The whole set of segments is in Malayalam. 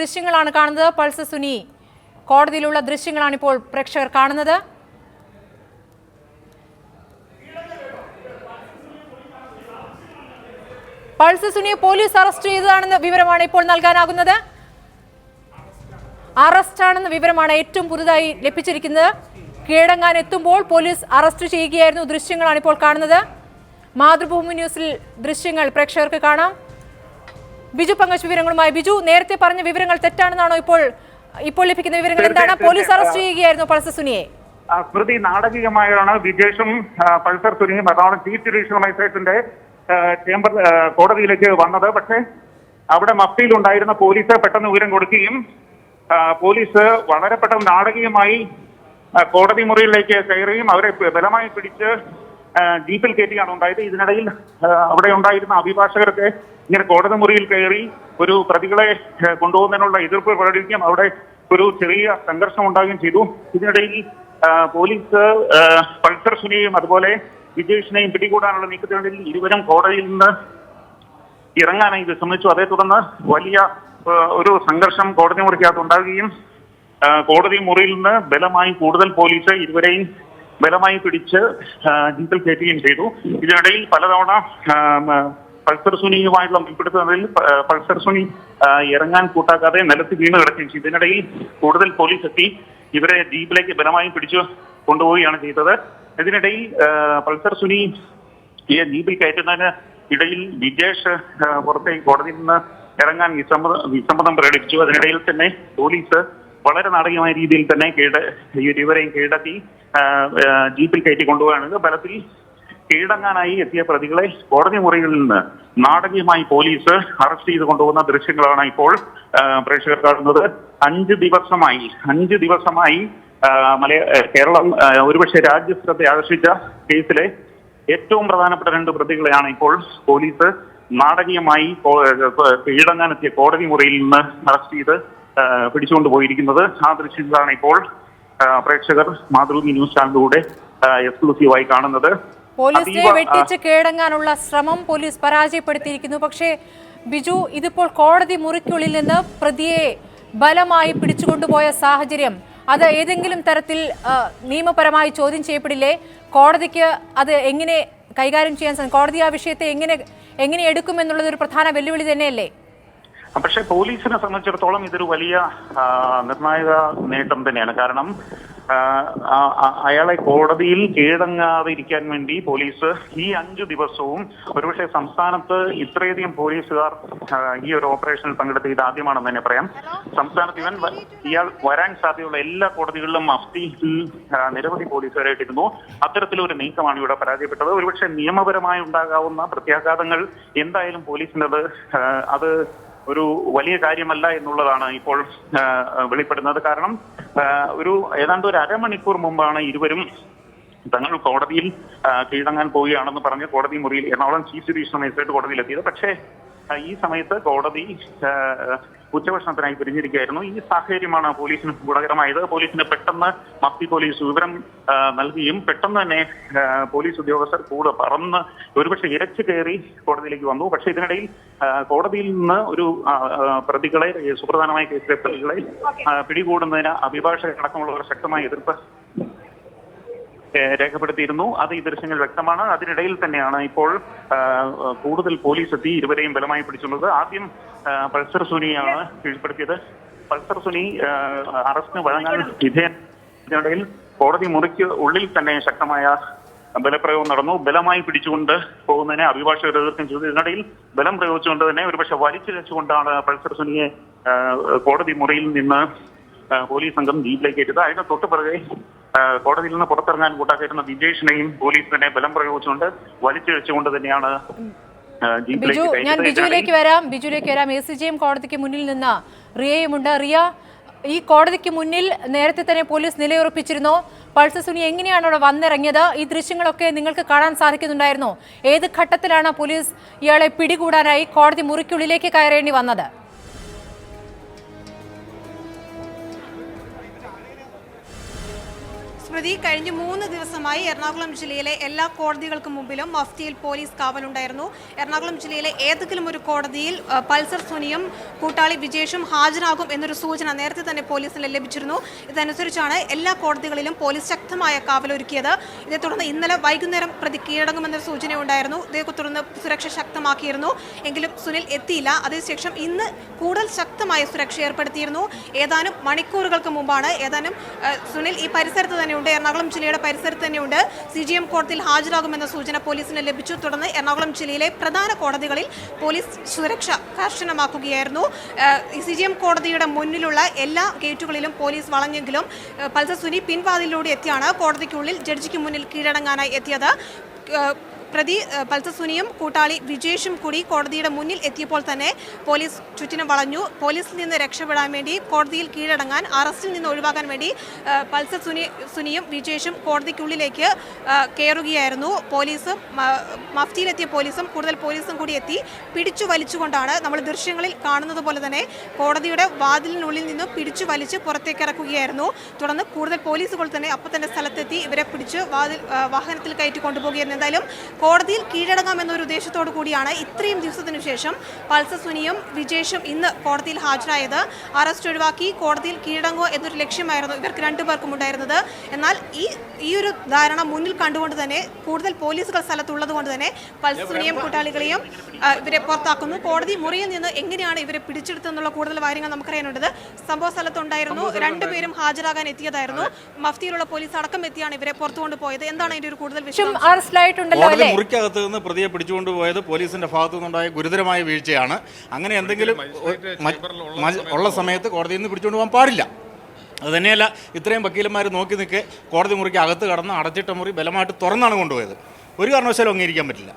ദൃശ്യങ്ങളാണ് കാണുന്നത്. പൾസ് സുനി കോടതിയിലുള്ള ദൃശ്യങ്ങളാണ് ഇപ്പോൾ പ്രേക്ഷകർ കാണുന്നത്. പൾസ് സുനിയെ പോലീസ് അറസ്റ്റ് ചെയ്തതാണെന്ന വിവരമാണ് ഇപ്പോൾ നൽകാനാകുന്നത്. അറസ്റ്റ് ആണെന്ന വിവരമാണ് ഏറ്റവും പുതുതായി ലഭിച്ചിരിക്കുന്നത്. കീഴടങ്ങാൻ എത്തുമ്പോൾ പോലീസ് അറസ്റ്റ് ചെയ്യുകയായിരുന്നു. ദൃശ്യങ്ങളാണ് ഇപ്പോൾ കാണുന്നത്. മാതൃഭൂമി ന്യൂസിൽ ദൃശ്യങ്ങൾ പ്രേക്ഷകർക്ക് കാണാം. ബിജു പങ്കജ് വിവരങ്ങളുമായി. ബിജു നേരത്തെ പറഞ്ഞ വിവരങ്ങൾ തെറ്റാണെന്നാണോ ഇപ്പോൾ ഇപ്പോൾ ലഭിക്കുന്ന വിവരങ്ങൾ? എന്താണ് പോലീസ്. അറസ്റ്റ് ചെയ്യുകയായിരുന്നു പൾസർ സുനിയെ? കൃതി സ്മൃതി നാടകീയമായാണ് വിജേഷും പൾസർ സുനിയും എറണാകുളം ചീഫ് ജുഡീഷ്യൽ മജിസ്ട്രേറ്റിന്റെ ചേംബർ കോടതിയിലേക്ക് വന്നത്. പക്ഷേ അവിടെ മഫ്തിയിൽ ഉണ്ടായിരുന്ന പോലീസ് പെട്ടെന്ന് വിവരം കൊടുക്കുകയും പോലീസ് വളരെ പെട്ടെന്ന് നാടകീയമായി കോടതി മുറിയിലേക്ക് കയറുകയും അവരെ ബലമായി പിടിച്ച് ജീപ്പിൽ കയറ്റുകയാണ് ഉണ്ടായത്. ഇതിനിടയിൽ അവിടെ ഉണ്ടായിരുന്ന അഭിഭാഷകരൊക്കെ ഇങ്ങനെ കോടതി മുറിയിൽ കയറി ഒരു പ്രതികളെ കൊണ്ടുപോകുന്നതിനുള്ള എതിർപ്പ് പ്രകടിപ്പിക്കുകയും അവിടെ ഒരു ചെറിയ സംഘർഷം ഉണ്ടാകുകയും ചെയ്തു. ഇതിനിടയിൽ പോലീസ് പൾസർ സുനിയെയും അതുപോലെ വിജേഷിനെയും പിടികൂടാനുള്ള നീക്കത്തിനിടയിൽ ഇരുവരും കോടതിയിൽ നിന്ന് ഇറങ്ങാനായി വിസമ്മതിച്ചു അതേ തുടർന്ന് വലിയ ഒരു സംഘർഷം കോടതി മുറിക്കകത്ത് ഉണ്ടാകുകയും കോടതി മുറിയിൽ നിന്ന് ബലമായി കൂടുതൽ പോലീസ് ഇരുവരെയും ബലമായി പിടിച്ച് ജീപ്പിൽ കയറ്റുകയും ചെയ്തു. ഇതിനിടയിൽ പലതവണ പൾസർ സുനിയുമായിട്ടുള്ള മീൻപിടുത്തത്തിൽ പ- പൾസർ സുനി ഇറങ്ങാൻ കൂട്ടാക്കാതെ നിലത്ത് വീണ് കിടക്കുകയും ചെയ്തു. ഇതിനിടയിൽ കൂടുതൽ പോലീസ് എത്തി ഇവരെ ജീപ്പിലേക്ക് ബലമായി പിടിച്ചു കൊണ്ടുപോവുകയാണ് ചെയ്തത്. ഇതിനിടയിൽ പൾസർ സുനി ഈ ജീപ്പിൽ കയറ്റുന്നതിന് ഇടയിൽ വിജേഷ് പുറത്തേക്ക് കോടതിയിൽ നിന്ന് ഇറങ്ങാൻ വിസമ്മതം വിസമ്മതം പ്രകടിപ്പിച്ചു. അതിനിടയിൽ തന്നെ പോലീസ് വളരെ നാടകീയമായ രീതിയിൽ തന്നെ ഈ ഇരുവരെയും കീഴടക്കി ജീപ്പിൽ കയറ്റി കൊണ്ടുപോവുകയാണ്. ഫലത്തിൽ കീഴടങ്ങാനായി എത്തിയ പ്രതികളെ കോടതി മുറികളിൽ നിന്ന് നാടകീയമായി പോലീസ് അറസ്റ്റ് ചെയ്ത് കൊണ്ടുപോകുന്ന ദൃശ്യങ്ങളാണ് ഇപ്പോൾ പ്രേക്ഷകർ കാണുന്നത്. അഞ്ച് ദിവസമായി അഞ്ച് ദിവസമായി മലയ കേരളം ഒരുപക്ഷെ രാജ്യശ്രദ്ധ ആകർഷിച്ച കേസിലെ ഏറ്റവും പ്രധാനപ്പെട്ട രണ്ട് പ്രതികളെയാണ് ഇപ്പോൾ പോലീസ് നാടകീയമായി കീഴടങ്ങാനെത്തിയ കോടതി മുറിയിൽ നിന്ന് അറസ്റ്റ് ചെയ്ത് പിടിച്ചുകൊണ്ട് പോയിരിക്കുന്നത്. ആ ദൃശ്യങ്ങളാണ് ഇപ്പോൾ പ്രേക്ഷകർ മാതൃഭൂമി ന്യൂസ് ചാനലിലൂടെ എക്സ്ക്ലൂസീവായി കാണുന്നത്. പോലീസിനെ വെട്ടിച്ച് കീഴടങ്ങാനുള്ള ശ്രമം പോലീസ് പരാജയപ്പെടുത്തിയിരിക്കുന്നു. പക്ഷേ ബിജു ഇതിപ്പോൾ കോടതി മുറിക്കുള്ളിൽ നിന്ന് പ്രതിയെ ബലമായി പിടിച്ചുകൊണ്ടുപോയ സാഹചര്യം അത് ഏതെങ്കിലും തരത്തിൽ നിയമപരമായി ചോദ്യം ചെയ്യപ്പെടില്ലേ? കോടതിക്ക് അത് എങ്ങനെ കൈകാര്യം ചെയ്യാൻ കോടതി ആ വിഷയത്തെ എങ്ങനെ എങ്ങനെ എടുക്കുമെന്നുള്ളത് ഒരു പ്രധാന വെല്ലുവിളി തന്നെയല്ലേ? പക്ഷെ പോലീസിനെ സംബന്ധിച്ചിടത്തോളം ഇതൊരു വലിയ നിർണായക നേട്ടം തന്നെയാണ്. കാരണം അയാളെ കോടതിയിൽ കീഴടങ്ങാതിരിക്കാൻ വേണ്ടി പോലീസ് ഈ അഞ്ചു ദിവസവും ഒരുപക്ഷെ സംസ്ഥാനത്ത് ഇത്രയധികം പോലീസുകാർ ഈ ഒരു ഓപ്പറേഷനിൽ പങ്കെടുത്ത് ഇത് ആദ്യമാണെന്ന് തന്നെ പറയാം. സംസ്ഥാനത്ത് ഇവൻ ഇയാൾ വരാൻ സാധ്യതയുള്ള എല്ലാ കോടതികളിലും മഫ്തിയിൽ ആ, നിരവധി പോലീസുകാരായിട്ടിരുന്നു അത്തരത്തിലൊരു നീക്കമാണ് ഇവിടെ പരാജയപ്പെട്ടത്. ഒരുപക്ഷെ നിയമപരമായി ഉണ്ടാകാവുന്ന പ്രത്യാഘാതങ്ങൾ എന്തായാലും പോലീസിന്റെ അത് ഒരു വലിയ കാര്യമല്ല എന്നുള്ളതാണ് ഇപ്പോൾ വെളിപ്പെടുന്നത്. കാരണം ഒരു ഏതാണ്ട് ഒരു അരമണിക്കൂർ മുമ്പാണ് ഇരുവരും തങ്ങൾ കോടതിയിൽ കീഴടങ്ങാൻ പോവുകയാണെന്ന് പറഞ്ഞ് കോടതി മുറിയിൽ എറണാകുളം ചീഫ് ജുഡീഷ്യൽ മജിസ്ട്രേറ്റ് കോടതിയിൽ എത്തിയത് പക്ഷേ ഈ സമയത്ത് കോടതി ഉച്ചഭക്ഷണത്തിനായി പിരിഞ്ഞിരിക്കുകയായിരുന്നു. ഈ സാഹചര്യമാണ് പോലീസിന് ഗുണകരമായത്. പോലീസിന് പെട്ടെന്ന് മഫ്തി പോലീസ് വിവരം നൽകുകയും പെട്ടെന്ന് തന്നെ പോലീസ് ഉദ്യോഗസ്ഥർ കൂടെ പറന്ന് ഒരുപക്ഷെ ഇരച്ചു കയറി കോടതിയിലേക്ക് വന്നു. പക്ഷേ ഇതിനിടയിൽ കോടതിയിൽ നിന്ന് ഒരു പ്രതികളെ സുപ്രധാനമായ കേസിലെ പ്രതികളെ പിടികൂടുന്നതിന് അഭിഭാഷകരടക്കമുള്ളവർ ശക്തമായ എതിർപ്പ് രേഖപ്പെടുത്തിയിരുന്നു. അത് ഈ ദൃശ്യങ്ങൾ വ്യക്തമാണ്. അതിനിടയിൽ തന്നെയാണ് ഇപ്പോൾ കൂടുതൽ പോലീസ് എത്തി ഇരുവരെയും ബലമായി പിടിച്ചുള്ളത്. ആദ്യം പൾസർ സുനിയാണ് കീഴ്പ്പെടുത്തിയത്. പൾസർ സുനി അറസ്റ്റിന് വഴങ്ങാൻ വിധേയൻ ഇതിനിടയിൽ കോടതി മുറിക്ക് ഉള്ളിൽ തന്നെ ശക്തമായ ബലപ്രയോഗം നടന്നു. ബലമായി പിടിച്ചുകൊണ്ട് പോകുന്നതിനെ അഭിഭാഷകർ എതിർക്കും ചെയ്തു. ഇതിനിടയിൽ ബലം പ്രയോഗിച്ചുകൊണ്ട് തന്നെ ഒരുപക്ഷെ വലിച്ചിഴച്ചുകൊണ്ടാണ് പൾസർ സുനിയെ കോടതി മുറിയിൽ നിന്ന് പോലീസ് സംഘം ജീപ്പിലേക്ക് എത്തിയത് അതിന് തൊട്ട് പിറകെ കോടതിയിൽ നിന്ന് പുറത്തിറങ്ങാൻ കൂട്ടാക്കിയിരുന്ന വിജേഷിനെയും പോലീസ് തന്നെ ബലം പ്രയോഗിച്ചുകൊണ്ട് വലിച്ചിഴച്ചുകൊണ്ട് തന്നെയാണ് ബിജു ഞാൻ. ബിജുവിലേക്ക് വരാം. ബിജുവിലേക്ക് വരാം. എ സി ജിയും കോടതിക്ക് മുന്നിൽ നിന്ന് റിയയുമുണ്ട് റിയ ഈ കോടതിക്ക് മുന്നിൽ നേരത്തെ തന്നെ പോലീസ് നിലയുറപ്പിച്ചിരുന്നോ. പൾസർ സുനി എങ്ങനെയാണ് അവിടെ വന്നിറങ്ങിയത്? ഈ ദൃശ്യങ്ങളൊക്കെ നിങ്ങൾക്ക് കാണാൻ സാധിക്കുന്നുണ്ടായിരുന്നോ. ഏത് ഘട്ടത്തിലാണ് പോലീസ് ഇയാളെ പിടികൂടാനായി കോടതി മുറിക്കുള്ളിലേക്ക് കയറേണ്ടി വന്നത്? സ്മൃതി കഴിഞ്ഞ മൂന്ന് ദിവസമായി എറണാകുളം ജില്ലയിലെ എല്ലാ കോടതികൾക്ക് മുമ്പിലും മഫ്തിയിൽ പോലീസ് കാവലുണ്ടായിരുന്നു. എറണാകുളം ജില്ലയിലെ ഏതെങ്കിലും ഒരു കോടതിയിൽ പൾസർ സുനിയും കൂട്ടാളി വിജേഷും ഹാജരാകും എന്നൊരു സൂചന നേരത്തെ തന്നെ പോലീസിന് ലഭിച്ചിരുന്നു. ഇതനുസരിച്ചാണ് എല്ലാ കോടതികളിലും പോലീസ് ശക്തമായ കാവലൊരുക്കിയത്. ഇതേ തുടർന്ന് ഇന്നലെ വൈകുന്നേരം പ്രതി കീഴടങ്ങുമെന്നൊരു സൂചന ഉണ്ടായിരുന്നു ഇതേ തുടർന്ന് സുരക്ഷ ശക്തമാക്കിയിരുന്നു. എങ്കിലും സുനിൽ എത്തിയില്ല. അതേശേഷം ഇന്ന് കൂടുതൽ ശക്തമായ സുരക്ഷ ഏർപ്പെടുത്തിയിരുന്നു. ഏതാനും മണിക്കൂറുകൾക്ക് മുമ്പാണ് ഏതാനും സുനിൽ ഈ പരിസരത്ത് തന്നെയുണ്ട്. എറണാകുളം ജില്ലയുടെ പരിസരത്ത് തന്നെയുണ്ട്. സി ജി എം കോടതിയിൽ ഹാജരാകുമെന്ന സൂചന പോലീസിന് ലഭിച്ചു. തുടർന്ന് എറണാകുളം ജില്ലയിലെ പ്രധാന കോടതികളിൽ പോലീസ് സുരക്ഷ കർശനമാക്കുകയായിരുന്നു. സി ജി എം കോടതിയുടെ മുന്നിലുള്ള എല്ലാ ഗേറ്റുകളിലും പോലീസ് വളഞ്ഞെങ്കിലും പൽസസുനി സുനി പിൻവാതിലൂടെ എത്തിയാണ് കോടതിക്കുള്ളിൽ ജഡ്ജിക്ക് മുന്നിൽ കീഴടങ്ങാനായി എത്തിയത്. പ്രതി പൽസസുനിയും കൂട്ടാളി വിജേഷും കൂടി കോടതിയുടെ മുന്നിൽ എത്തിയപ്പോൾ തന്നെ പോലീസ് ചുറ്റിനും വളഞ്ഞു. പോലീസിൽ നിന്ന് രക്ഷപ്പെടാൻ വേണ്ടി കോടതിയിൽ കീഴടങ്ങാൻ അറസ്റ്റിൽ നിന്ന് ഒഴിവാക്കാൻ വേണ്ടി ഏഹ്, പൾസർ സുനി സുനിയും വിജേഷും കോടതിക്കുള്ളിലേക്ക് കയറുകയായിരുന്നു. പോലീസും മഫ്തിയിലെത്തിയ പോലീസും കൂടുതൽ പോലീസും കൂടി എത്തി പിടിച്ചു വലിച്ചുകൊണ്ടാണ് നമ്മൾ ദൃശ്യങ്ങളിൽ കാണുന്നത് പോലെ തന്നെ കോടതിയുടെ വാതിലിനുള്ളിൽ നിന്നും പിടിച്ചു വലിച്ച് പുറത്തേക്ക് ഇറക്കുകയായിരുന്നു. തുടർന്ന് കൂടുതൽ പോലീസുകൾ തന്നെ അപ്പം തന്നെ സ്ഥലത്തെത്തി ഇവരെ പിടിച്ച് വാതിൽ വാഹനത്തിൽ കയറ്റി കൊണ്ടുപോകുകയായിരുന്നു എന്തായാലും കോടതിയിൽ കീഴടങ്ങാമെന്നൊരു ഉദ്ദേശത്തോടു കൂടിയാണ് ഇത്രയും ദിവസത്തിനു ശേഷം പൾസർ സുനിയും വിജേഷും ഇന്ന് കോടതിയിൽ ഹാജരായത്. അറസ്റ്റ് ഒഴിവാക്കി കോടതിയിൽ കീഴടങ്ങോ എന്നൊരു ലക്ഷ്യമായിരുന്നു ഇവർക്ക് രണ്ടുപേർക്കും ഉണ്ടായിരുന്നത്. എന്നാൽ ഈ ഈ ഒരു ധാരണ മുന്നിൽ കണ്ടുകൊണ്ട് തന്നെ കൂടുതൽ പോലീസുകൾ സ്ഥലത്തുള്ളത് കൊണ്ട് തന്നെ പൾസർ സുനിയും കൂട്ടാളികളെയും ഇവരെ പുറത്താക്കുന്നു. കോടതി മുറിയിൽ നിന്ന് എങ്ങനെയാണ് ഇവരെ പിടിച്ചെടുത്തെന്നുള്ള കൂടുതൽ കാര്യങ്ങൾ നമുക്കറിയാനുള്ളത് സംഭവ സ്ഥലത്തുണ്ടായിരുന്നു. രണ്ടുപേരും ഹാജരാകാൻ എത്തിയതായിരുന്നു. മഫ്തിയിലുള്ള പോലീസ് അടക്കം എത്തിയാണ് ഇവരെ പുറത്തുകൊണ്ട് പോയത്. എന്താണ് അതിന്റെ ഒരു കൂടുതൽ വിഷയം അറസ്റ്റിലായിട്ടുണ്ടല്ലോ അല്ലേ മുറിക്കകത്ത് നിന്ന് പ്രതിയെ പിടിച്ചുകൊണ്ട് പോയത് പോലീസിന്റെ ഭാഗത്തു നിന്നുണ്ടായ ഗുരുതരമായ വീഴ്ചയാണ്. അങ്ങനെ എന്തെങ്കിലും ഉള്ള സമയത്ത് കോടതിയിൽ നിന്ന് പിടിച്ചുകൊണ്ട് പോകാൻ പാടില്ല. അത് തന്നെയല്ല ഇത്രയും വക്കീലന്മാർ നോക്കി നിൽക്കെ കോടതി മുറിക്ക് അകത്ത് കടന്ന് അടച്ചിട്ട മുറി ബലമായിട്ട് തുറന്നാണ് കൊണ്ടുപോയത്. ഒരു കാരണവശാലും അംഗീകരിക്കാൻ പറ്റില്ല.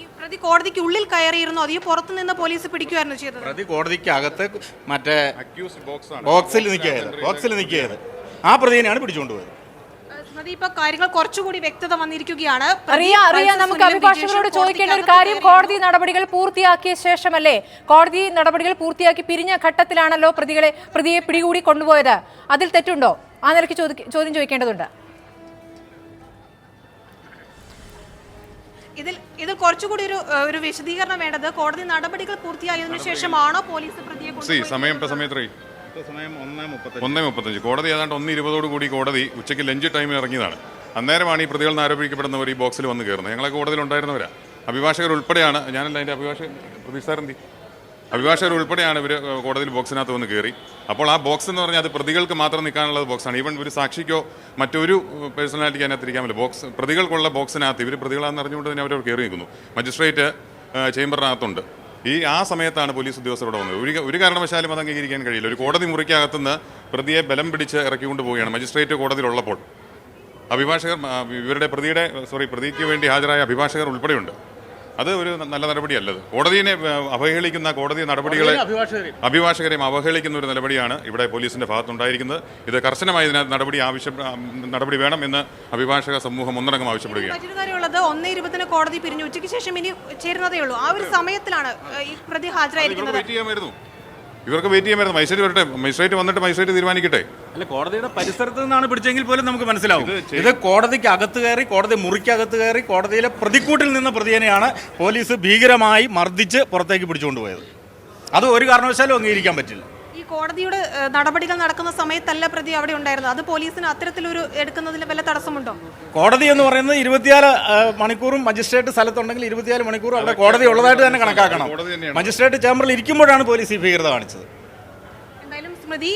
ഈ പ്രതി കോടതിക്ക് ഉള്ളിൽ കയറിയിരുന്നു അതോ പുറത്തു നിന്ന് പോലീസ് പിടിക്കുമായിരുന്നു ചെയ്തത്. പ്രതി കോടതിക്ക് അകത്ത് മറ്റേ അക്യൂസ്ഡ് ബോക്സ് ആണ്. ബോക്സിൽ നിൽക്കുകയത് ബോക്സിൽ നിൽക്കുകയത് ആ പ്രതിനെയാണ് പിടിച്ചുകൊണ്ടുപോയത് കാര്യങ്ങൾ കുറച്ചുകൂടി വ്യക്തത വന്നിരിക്കുകയാണ്. അറിയ നമുക്ക് അഭിഭാഷകരോട് ചോദിക്കേണ്ട ഒരു കാര്യം കോടതി നടപടികൾ പൂർത്തിയാക്കിയ ശേഷമല്ലേ? കോടതി നടപടികൾ പൂർത്തിയാക്കി പിരിഞ്ഞ ഘട്ടത്തിലാണല്ലോ പ്രതികളെ പ്രതിയെ പിടികൂടി കൊണ്ടുപോയത്. അതിൽ തെറ്റുണ്ടോ? ആ നിലയ്ക്ക് ചോദ്യം ചോദിക്കേണ്ടതുണ്ട്. ഇതിൽ ഇതിൽ കുറച്ചുകൂടി ഒരു ഒരു വിശദീകരണം വേണ്ടത് കോടതി നടപടികൾ പൂർത്തിയായതിനു ശേഷമാണോ പോലീസ് പ്രതിയെ സി സമയം സമയത്രേ ഒന്നേ മുപ്പത്തി ഒന്നേ മുപ്പത്തഞ്ച്. കോടതി ഏതാണ്ട് ഒന്ന് ഇരുപതോട് കൂടി കോടതി ഉച്ചയ്ക്ക് ലഞ്ച് ടൈമിൽ ഇറങ്ങിയതാണ്. അന്നേരമാണ് ഈ പ്രതികൾ നിന്ന് ആരോപിക്കപ്പെടുന്നവർ ഈ ബോക്സിൽ വന്ന് കയറുന്നത്. ഞങ്ങളെ കോടതിയിൽ ഉണ്ടായിരുന്നവരാ. അഭിഭാഷകർ ഉൾപ്പെടെയാണ്. ഞാനല്ല എന്റെ അഭിഭാഷകൻ. എന്തി? അഭിഭാഷകർ ഉൾപ്പെടെയാണ് ഇവർ കോടതിയിൽ ബോക്സിനകത്ത് വന്ന് കയറി. അപ്പോൾ ആ ബോക്സ് എന്ന് പറഞ്ഞാൽ അത് പ്രതികൾക്ക് മാത്രം നിൽക്കാനുള്ള ബോക്സാണ്. ഈവൻ ഒരു സാക്ഷിക്കോ മറ്റൊരു പേഴ്സണാലിറ്റിക്ക് അതിനകത്ത് ഇരിക്കാൻ പറ്റില്ല ബോക്സ് പ്രതികൾക്കുള്ള ബോക്സിനകത്ത് ഇവർ പ്രതികളാണെന്ന് അറിഞ്ഞുകൊണ്ട് തന്നെ അവർ കയറി നിൽക്കുന്നു. മജിസ്ട്രേറ്റ് ചേംബറിനകത്തുണ്ട്. ഈ ആ സമയത്താണ് പോലീസ് ഉദ്യോഗസ്ഥരോട് വന്നത്. ഒരു ഒരു കാരണവശാലും അത് അംഗീകരിക്കാൻ കഴിയില്ല. ഒരു കോടതി മുറിക്കകത്തുനിന്ന് പ്രതിയെ ബലം പിടിച്ച് ഇറക്കിക്കൊണ്ട് പോവുകയാണ് മജിസ്ട്രേറ്റ് കോടതിയിലുള്ളപ്പോൾ. അഭിഭാഷകർ ഇവരുടെ പ്രതിയുടെ സോറി പ്രതിക്ക് വേണ്ടി ഹാജരായ അഭിഭാഷകർ ഉൾപ്പെടെയുണ്ട്. അത് ഒരു നല്ല നടപടിയല്ലത്. കോടതിയെ അവഹേളിക്കുന്ന കോടതി നടപടികളെ അഭിഭാഷകരെയും. അവഹേളിക്കുന്ന ഒരു നടപടിയാണ് ഇവിടെ പോലീസിന്റെ ഭാഗത്തുണ്ടായിരിക്കുന്നത്. ഇത് കർശനമായി ഇതിനകത്ത് നടപടി ആവശ്യം നടപടി വേണം എന്ന് അഭിഭാഷക സമൂഹം ഒന്നടങ്കം ആവശ്യപ്പെടുകയാണ്. ഒന്ന് ഇരുപതിന് കോടതി പിരിഞ്ഞു ഉച്ചയ്ക്ക് ശേഷം ഇനി ചേരുന്നതേ ഉള്ളൂ. ആ ഒരു സമയത്തിലാണ് ഈ പ്രതി ഹാജരായിരിക്കുന്നത്. ഇവർക്ക് വെയിറ്റ് ചെയ്യാമായിരുന്നു മജിസ്ട്രേറ്റ് വരട്ടെ. മജിസ്ട്രേറ്റ് വന്നിട്ട് മജിസ്ട്രേറ്റ് തീരുമാനിക്കട്ടെ. അല്ല കോടതിയുടെ പരിസരത്ത് നിന്നാണ് പിടിച്ചെങ്കിൽ പോലും നമുക്ക് മനസ്സിലാവും. ഇത് കോടതിക്ക് അകത്ത് കയറി കോടതി മുറിക്കകത്ത് കയറി കോടതിയിലെ പ്രതിക്കൂട്ടിൽ നിന്ന് പ്രതിയെയാണ് പോലീസ് ഭീകരമായി മർദ്ദിച്ച് പുറത്തേക്ക് പിടിച്ചുകൊണ്ടുപോയത്. അത് ഒരു കാരണവശാലും അംഗീകരിക്കാൻ പറ്റില്ല. കോടതിയുടെ നടപടികൾ നടക്കുന്ന സമയത്തല്ല പ്രതി അവിടെ ഉണ്ടായിരുന്നത്? അത് പോലീസിന് അത്തരത്തിലൊരു എടുക്കുന്നതിൽ വല്ല തടസ്സമുണ്ടോ? കോടതി എന്ന് പറയുന്നത് ഇരുപത്തിയാൽ മണിക്കൂറും മജിസ്ട്രേറ്റ് സ്ഥലത്തുണ്ടെങ്കിൽ ഇരുപത്തിയാൽ മണിക്കൂറും അവിടെ കോടതി ഉള്ളതായിട്ട് തന്നെ കണക്കാക്കണം. കോടതി തന്നെയാണ്. മജിസ്ട്രേറ്റ് ചേംബറിൽ ഇരിക്കുമ്പോഴാണ് പോലീസ് ഈ ഭീകരത കാണിച്ചത്. സ്മൃതി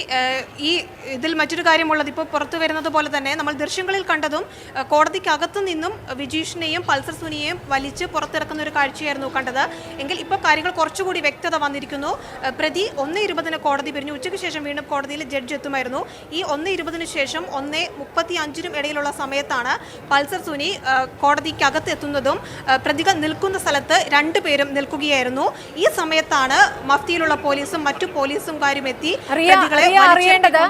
ഈ ഇതിൽ മറ്റൊരു കാര്യമുള്ളത് ഇപ്പോൾ പുറത്തു വരുന്നത് പോലെ തന്നെ നമ്മൾ ദൃശ്യങ്ങളിൽ കണ്ടതും കോടതിക്കകത്തു നിന്നും വിജീഷിനെയും പൾസർ സുനിയെയും വലിച്ച് പുറത്തിറക്കുന്ന ഒരു കാഴ്ചയായിരുന്നു കണ്ടത്. എങ്കിൽ ഇപ്പോൾ കാര്യങ്ങൾ കുറച്ചുകൂടി വ്യക്തത വന്നിരിക്കുന്നു. പ്രതി ഒന്ന് ഇരുപതിന് കോടതി പിരിഞ്ഞു. ഉച്ചയ്ക്ക് ശേഷം വീണ്ടും കോടതിയിൽ ജഡ്ജ് എത്തുമായിരുന്നു. ഈ ഒന്ന് ഇരുപതിന് ശേഷം ഒന്ന് മുപ്പത്തി അഞ്ചിനും ഇടയിലുള്ള സമയത്താണ് പൾസർ സുനി കോടതിക്കകത്ത് എത്തുന്നതും പ്രതികൾ നിൽക്കുന്ന സ്ഥലത്ത് രണ്ടുപേരും നിൽക്കുകയായിരുന്നു. ഈ സമയത്താണ് മഫ്തിയിലുള്ള പോലീസും മറ്റു പോലീസുകാരും എത്തി അറിയേണ്ടത്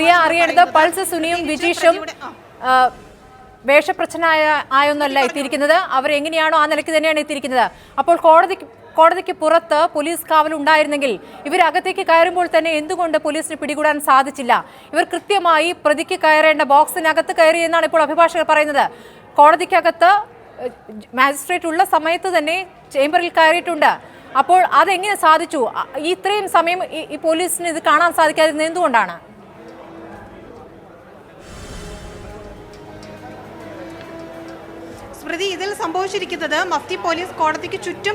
റിയ അറിയേണ്ടത് പൾസ് സുനിയും വിജീഷും വേഷപ്രച്ഛനായ ആയൊന്നല്ല എത്തിയിരിക്കുന്നത്. അവർ എങ്ങനെയാണോ ആ നിലയ്ക്ക് തന്നെയാണ് എത്തിയിരിക്കുന്നത്. അപ്പോൾ കോടതി കോടതിക്ക് പുറത്ത് പോലീസ് കാവൽ ഉണ്ടായിരുന്നെങ്കിൽ ഇവർ അകത്തേക്ക് കയറുമ്പോൾ തന്നെ എന്തുകൊണ്ട് പോലീസിന് പിടികൂടാൻ സാധിച്ചില്ല? ഇവർ കൃത്യമായി പ്രതിക്ക് കയറേണ്ട ബോക്സിനകത്ത് കയറി എന്നാണ് ഇപ്പോൾ അഭിഭാഷകർ പറയുന്നത്. കോടതിക്കകത്ത് മാജിസ്ട്രേറ്റ് ഉള്ള സമയത്ത് തന്നെ ചേംബറിൽ കയറിയിട്ടുണ്ട്. അപ്പോൾ അതെങ്ങനെ സാധിച്ചു? ഇത്രയും സമയം ഈ പോലീസിന് ഇത് കാണാൻ സാധിക്കാതിരുന്നത് എന്തുകൊണ്ടാണ്? സ്മൃതി ഇതിൽ സംഭവിച്ചിരിക്കുന്നത് മഫ്തി പോലീസ് കോടതിക്ക് ചുറ്റും